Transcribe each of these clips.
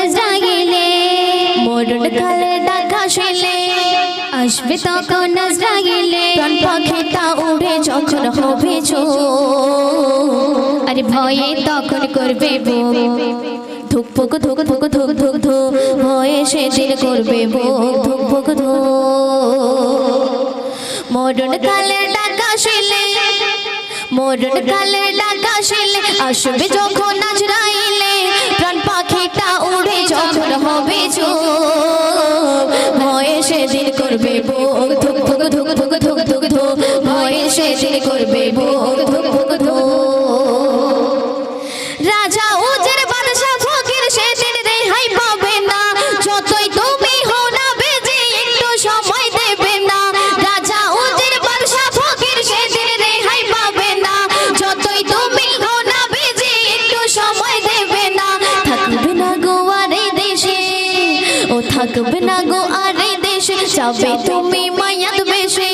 নাজরাইলে মরণ কালে ডাকা শুনলে আসবে তখন পাখিটা উড়ে যখন হবে চোর। আরে ভয়ে তখন করবে বুক ধুক ফুক ধুক ধুক ধুক ধুক ধুক ভয়ে সেদিন করবে বুক ধুক ফুক ধুক। মরণ কালের ডাকা শুনলে মরণ কালের ডাকা শুনলে আসবে যখন ভয়ে করবে বো সেদিন করবে বুক থাকবে না গো আর এই দেশে যাবে তুমি মায়াত বেশে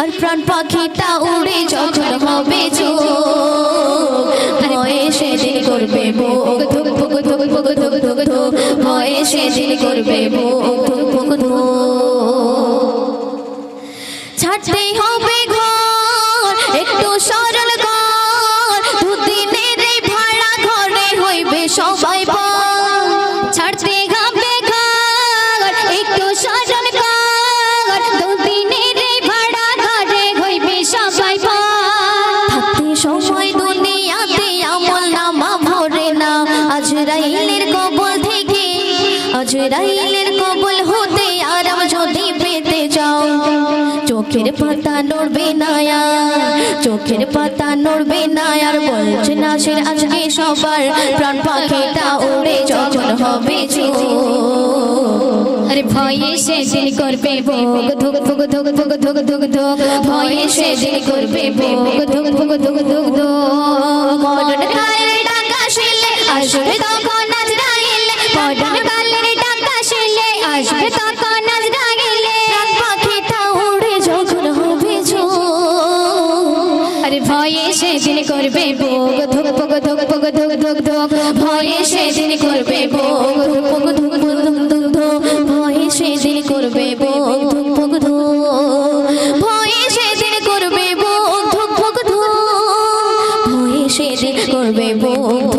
আর প্রাণ পাখিটা উড়ে যখন হবে ভয়ে করবে ভোগ ধুক ধুক ধুক ধুক ধুক ভয়ে সেদিন করবে ভোগ ধুক ধুক হবে ঘর একটু সরল ঘর দুদিনের ভাড়া ঘরে হইবে সবাই আজরাইলের কবল থেকে আজরাইলের কবল হতে আরাম যদি পেতে চাও। চোখের পাতা নড়বে না চোখের পাতা নড়বে না আর, বলছে না সে আজকে সবার প্রাণ পাখিটা উড়ে যখন হবে আরে ভয়ে সেদিন করবে ভোগ, ধুক ধুক ধুক ধুক ধুক ধুক ধুক, ভয়ে সেদিন করবে ভোগ, ধুক ধুক ধুক ধুক আসবে তখন আজরাইল পড়ার কালের আসবে তখন উড়ে যখন হবে আরে ভয়ে সেদিন করবে ভোগ, ধুক পোগ ধুক পোগ ধুক ধুক ধুক। ভয়ে সেদিন করবে ভোগ পোগ ধুক ধুক ধুক ভয়ে সেদিন করবে ধুক করবে ভোগ, ধুক পোগ সেদিন করবে ভোগ